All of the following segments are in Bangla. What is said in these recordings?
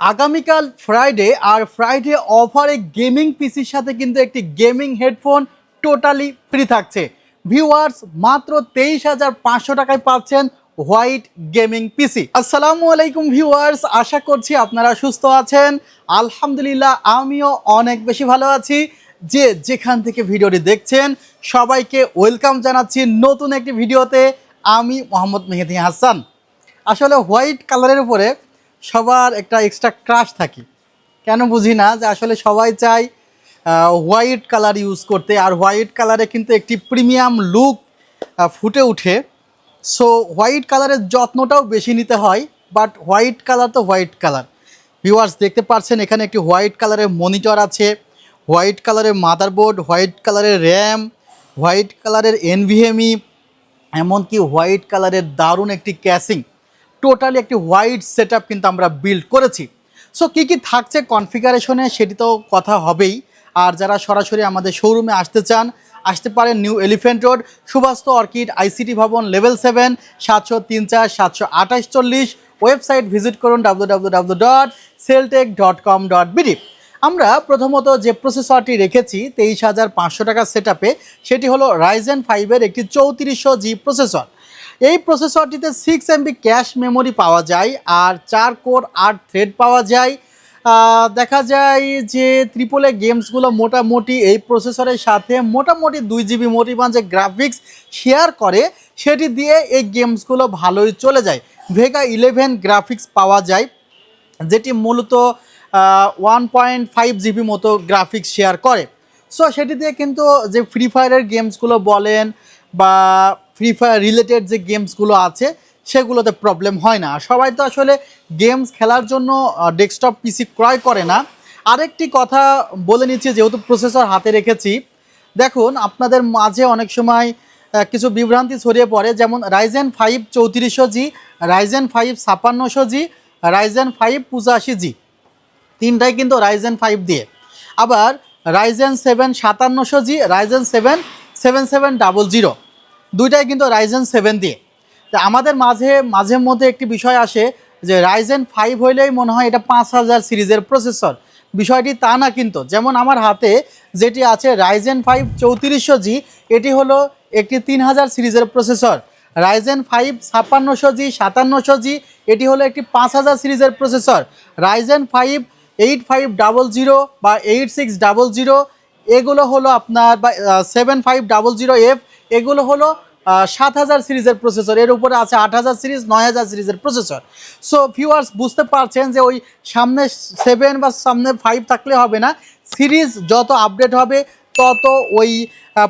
আগামীকাল ফ্রাইডে আর ফ্রাইডে অফারে গেমিং পিসির সাথে কিন্তু একটি গেমিং হেডফোন টোটালি ফ্রি থাকছে। ভিউয়ার্স মাত্র তেইশ হাজার পাঁচশো টাকায় পাচ্ছেন হোয়াইট গেমিং পিসি আসসালামু আলাইকুম ভিউয়ার্স আশা করছি আপনারা সুস্থ আছেন। আলহামদুলিল্লাহ আমিও অনেক বেশি ভালো আছি। যে যেখান থেকে ভিডিওটি দেখছেন, সবাইকে ওয়েলকাম জানাচ্ছি নতুন একটি ভিডিওতে। আমি মোহাম্মদ মেহেদি হাসান। আসলে হোয়াইট কালারের উপরে সবার একটা এক্সট্রা ক্রাশ থাকে। কেন বুঝি না যে আসলে সবাই চায় হোয়াইট কালার ইউজ করতে। আর হোয়াইট কালারে কিন্তু একটি প্রিমিয়াম লুক ফুটে ওঠে। সো হোয়াইট কালারের যত্নটাও বেশি নিতে হয় বাট হোয়াইট কালার তো হোয়াইট কালার ভিউয়ার্স দেখতে পাচ্ছেন এখানে একটি হোয়াইট কালারের মনিটর আছে। হোয়াইট কালারের মাদারবোর্ড হোয়াইট কালারের র্যাম হোয়াইট কালারের এনভিএমই এমনকি হোয়াইট কালারের দারুণ একটি ক্যাসিং টোটালি একটি হোয়াইট সেট কিন্তু আমরা বিল্ড করেছি। সো কী কী থাকছে কনফিগারেশনে সেটি তো কথা হবেই। আর যারা সরাসরি আমাদের শোরুমে আসতে চান, আসতে পারেন new elephant road, Subastu orchid, ICT ভবন, লেভেল সেভেন, সাতশো তিন চার, সাতশো আঠাশ চল্লিশ। ওয়েবসাইট ভিজিট করুন W dot celltech dot com dot আমরা প্রথমত যে প্রসেসরটি রেখেছি, তেইশ হাজার পাঁচশো টাকার সেট সেটি হলো রাইজেন ফাইভের একটি চৌত্রিশশো জি প্রসেসর। এই প্রসেসরটিতে সিক্স এমবি ক্যাশ মেমোরি পাওয়া যায় আর চার কোর আট থ্রেড পাওয়া যায়। দেখা যায় যে ত্রিপলে গেমসগুলো মোটামুটি এই প্রসেসরের সাথে মোটামুটি দুই জিবি মোটিমান যে গ্রাফিক্স শেয়ার করে, সেটি দিয়ে এই গেমসগুলো ভালোই চলে যায়। ভেগা ইলেভেন গ্রাফিক্স পাওয়া যায়, যেটি মূলত ওয়ান পয়েন্ট ফাইভ জিবি মতো গ্রাফিক্স শেয়ার করে। সো সেটি দিয়ে কিন্তু যে ফ্রি ফায়ারের গেমসগুলো বলেন বা ফ্রি ফায়ার রিলেটেড যে গেমসগুলো আছে, সেগুলোতে প্রবলেম হয় না। সবাই তো আসলে গেমস খেলার জন্য ডেস্কটপ পিসি ক্রয় করে না। আরেকটি কথা বলে নিচ্ছি, যেহেতু প্রসেসর হাতে রেখেছি। দেখুন, আপনাদের মাঝে অনেক সময় কিছু বিভ্রান্তি ছড়িয়ে পড়ে, যেমন রাইজেন ফাইভ চৌত্রিশশো জি রাইজেন ফাইভ ছাপ্পান্নশো জি রাইজেন ফাইভ পঁচাশি জি তিনটাই কিন্তু রাইজেন ফাইভ দিয়ে। আবার Ryzen seven সাতান্নশো G Ryzen seven seven seven double zero দুইটাই কিন্তু রাইজেন সেভেন দিয়ে। তা আমাদের মাঝে মাঝে মধ্যে একটি বিষয় আসে যে রাইজেন ফাইভ হইলেই মনে হয় এটা পাঁচ হাজার সিরিজের প্রসেসর বিষয়টি তা না কিন্তু। যেমন আমার হাতে যেটি আছে রাইজেন ফাইভ চৌত্রিশশো জি এটি হলো একটি তিন হাজার সিরিজের প্রসেসর রাইজেন ফাইভ ছাপ্পান্নশো জি সাতান্নশো জি এটি হলো একটি পাঁচ হাজার সিরিজের processor Ryzen five eight five double zero বা এইট সিক্স ডাবল জিরো এগুলো হলো আপনার বা seven five double zero F এগুলো হলো সাত হাজার সিরিজের প্রসেসর। এর উপরে আছে আট হাজার সিরিজ, নয় হাজার সিরিজের প্রসেসর। সো ভিউয়ার্স বুঝতে পারছেন যে ওই সামনে সেভেন বা সামনে ফাইভ থাকলে হবে না। সিরিজ যত আপডেট হবে, তত ওই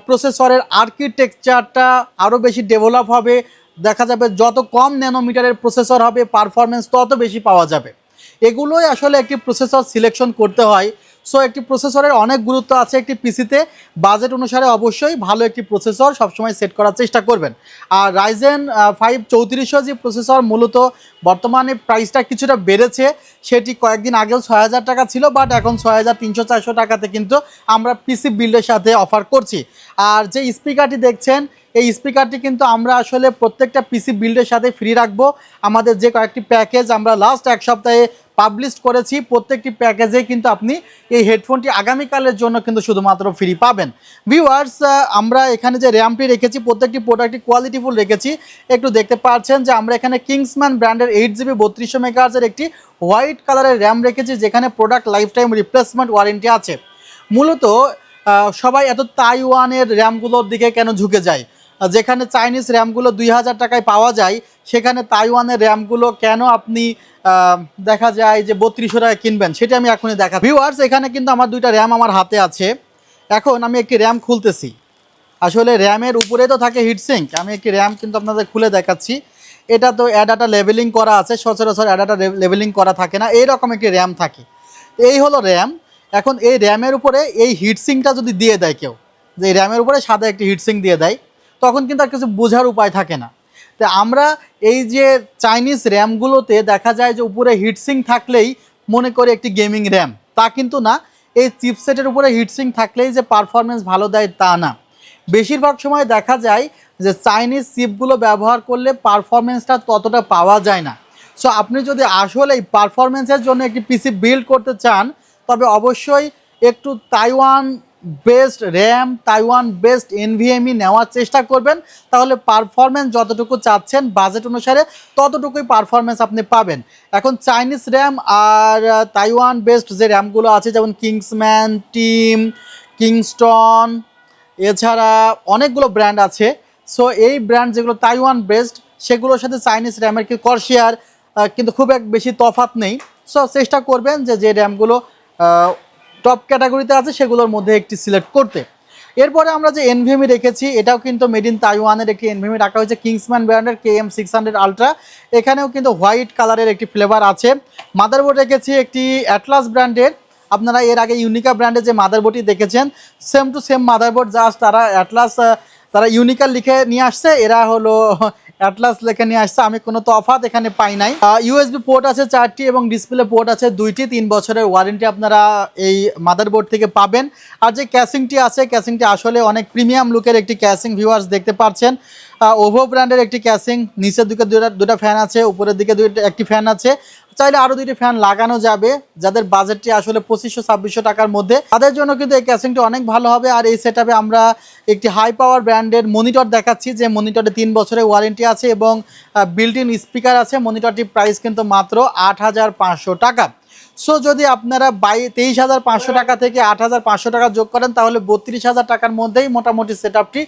প্রসেসরের আর্কিটেকচারটা আরও বেশি ডেভেলপ হবে। দেখা যাবে যত কম ন্যানোমিটারের প্রসেসর হবে পারফরমেন্স তত বেশি পাওয়া যাবে। এগুলোই আসলে একটি প্রসেসর সিলেকশন করতে হয়। সো একটি প্রসেসরের অনেক গুরুত্ব আছে একটি পিসিতে বাজেট অনুসারে অবশ্যই ভালো একটি প্রসেসর সবসময় সেট করার চেষ্টা করবেন। আর রাইজেন ফাইভ চৌত্রিশশো যে প্রসেসর মূলত বর্তমানে প্রাইসটা কিছুটা বেড়েছে, সেটি কয়েকদিন আগেও ছয় হাজার টাকা ছিল বাট এখন ছয় হাজার তিনশো চারশো টাকাতে কিন্তু আমরা পিসি বিল্ডের সাথে অফার করছি। আর যে স্পিকারটি দেখছেন এই স্পিকারটি কিন্তু আমরা আসলে প্রত্যেকটা পিসি বিল্ডের সাথে ফ্রি রাখব। আমাদের যে কয়েকটি প্যাকেজ আমরা লাস্ট এক সপ্তাহে পাবলিশ করেছি, প্রত্যেকটি প্যাকেজে কিন্তু আপনি এই হেডফোনটি আগামীকালের জন্য কিন্তু শুধুমাত্র ফ্রি পাবেন। ভিউয়ার্স আমরা এখানে যে র্যামটি রেখেছি, প্রত্যেকটি প্রোডাক্টটি কোয়ালিটিফুল রেখেছি। একটু দেখতে পাচ্ছেন যে আমরা এখানে কিংসম্যান ব্র্যান্ডের এইট জিবি বত্রিশশো মেগাহার্জের একটি হোয়াইট কালারের র্যাম রেখেছি, যেখানে product life time replacement warranty আছে। মূলত সবাই এত তাইওয়ানের র্যামগুলোর দিকে কেন ঝুঁকে যায়? যেখানে চাইনিজ র্যামগুলো দুই হাজার টাকায় পাওয়া যায়, সেখানে তাইওয়ানের র্যামগুলো কেন আপনি দেখা যায় যে বত্রিশশো টাকা কিনবেন? সেটা আমি এখনই দেখা ভিউয়ার্স এখানে কিন্তু আমার দুইটা র্যাম আমার হাতে আছে। এখন আমি একটি র্যাম খুলতেছি। আসলে র্যামের উপরে তো থাকে হিটসিঙ্ক আমি একটি র্যাম কিন্তু আপনাদের খুলে দেখাচ্ছি। এটা তো অ্যাডাটা লেভেলিং করা আছে। সচরাচর অ্যাডাটা লেভেলিং করা থাকে না। এইরকম একটি র্যাম থাকে। এই হলো র্যাম এখন এই র্যামের উপরে এই হিটসিংটা যদি দিয়ে দেয় কেউ, যে এই র্যামের উপরে সাদা একটি হিটসিং দিয়ে দেয় তখন কিন্তু আর কিছু বোঝার উপায় থাকে না। তো আমরা এই যে চাইনিজ র্যামগুলোতে দেখা যায় যে উপরে হিটসিং থাকলেই মনে করে একটি গেমিং র্যাম। তা কিন্তু না, এই চিপসেটের উপরে হিটসিং থাকলেই যে পারফরমেন্স ভালো দেয় তা না। বেশিরভাগ সময় দেখা যায় যে চাইনিজ চিপগুলো ব্যবহার করলে পারফরমেন্সটা ততটা পাওয়া যায় না। সো আপনি যদি আসলে এই পারফরমেন্সের জন্য একটি পিসি বিল্ড করতে চান, তবে অবশ্যই একটু Taiwan best RAM Taiwan best NVMe নেওয়ার চেষ্টা করবেন। তাহলে পারফরমেন্স যতটুকু চাচ্ছেন বাজেট অনুসারে ততটুকুই পারফরমেন্স আপনি পাবেন। এখন চাইনিজ র্যাম আর তাইওয়ান বেস্ট যে র্যামগুলো আছে, যেমন কিংসম্যান টিম কিংস্টন এছাড়া অনেকগুলো ব্র্যান্ড আছে। সো এই ব্র্যান্ড যেগুলো তাইওয়ান বেস্ট, সেগুলোর সাথে চাইনিজ র্যামের কি করশিয়ার কিন্তু খুব এক বেশি তফাত নেই। সো চেষ্টা করবেন যে যে র্যামগুলো টপ ক্যাটাগরিতে আছে, সেগুলোর মধ্যে একটি সিলেক্ট করতে। এরপরে আমরা যে এনভিএমি রেখেছি, এটাও কিন্তু মেড ইন তাইওয়ানের একটি এনভিএমি রাখা হয়েছে কিংসম্যান ব্র্যান্ডের K M six hundred ultra এখানেও কিন্তু হোয়াইট কালারের একটি ফ্লেভার আছে। মাদারবোর্ড রেখেছি একটি অ্যাটলাস ব্র্যান্ডের আপনারা এর আগে ইউনিকা ব্র্যান্ডের যে মাদারবোর্ডটি দেখেছেন same to same motherboard just তারা অ্যাটলাস তারা ইউনিকার লিখে নিয়ে আসছে। এরা হলো অ্যাটলাস লেখা নিয়ে আসছে। আমি কোনো তফাত এখানে পাই নাই। ইউএসবি পোর্ট আছে চারটি এবং ডিসপ্লে পোর্ট আছে দুইটি। তিন বছরের ওয়ারেন্টি আপনারা এই মাদারবোর্ড থেকে পাবেন। আর যে ক্যাসিংটি আছে ক্যাসিংটি আসলে অনেক প্রিমিয়াম লুকের একটি ক্যাসিং ভিউয়ার্স দেখতে পাচ্ছেন ওভো ব্র্যান্ডের একটি ক্যাসিং নিচের দিকে দুটা দুটা ফ্যান আছে, উপরের দিকে দুইটা, একটি ফ্যান আছে। চাইলে আরও দুইটি ফ্যান লাগানো যাবে, যাদের বাজেটটি আসলে পঁচিশশো, ছাব্বিশশো টাকার মধ্যে। তাদের জন্য কিন্তু এই ক্যাসিংটি অনেক ভালো হবে, আর এই সেট আমরা একটি হাই পাওয়ার ব্র্যান্ডের মনিটর দেখাচ্ছি, যে মনিটরে তিন বছরের ওয়ারেন্টি আছে এবং বিল্ট ইন স্পিকার আছে। মনিটরটির প্রাইস কিন্তু মাত্র আট হাজার পাঁচশো টাকা। সো যদি আপনারা বাই, তেইশ হাজার পাঁচশো টাকা থেকে আট হাজার পাঁচশো টাকা যোগ করেন, তাহলে বত্রিশ হাজার টাকার মধ্যেই মোটামুটি সেট আপটি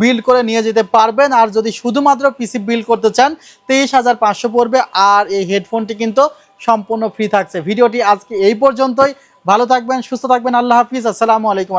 বিল্ড করে নিয়ে যেতে পারবেন। আর যদি শুধুমাত্র পিসি বিল্ড করতে চান, তেইশ হাজার পাঁচশো পড়বে। আর এই হেডফোনটি কিন্তু সম্পূর্ণ ফ্রি থাকছে। ভিডিওটি আজকে এই পর্যন্তই। ভালো থাকবেন, সুস্থ থাকবেন। আল্লাহ হাফিজ। আসসালামু আলাইকুম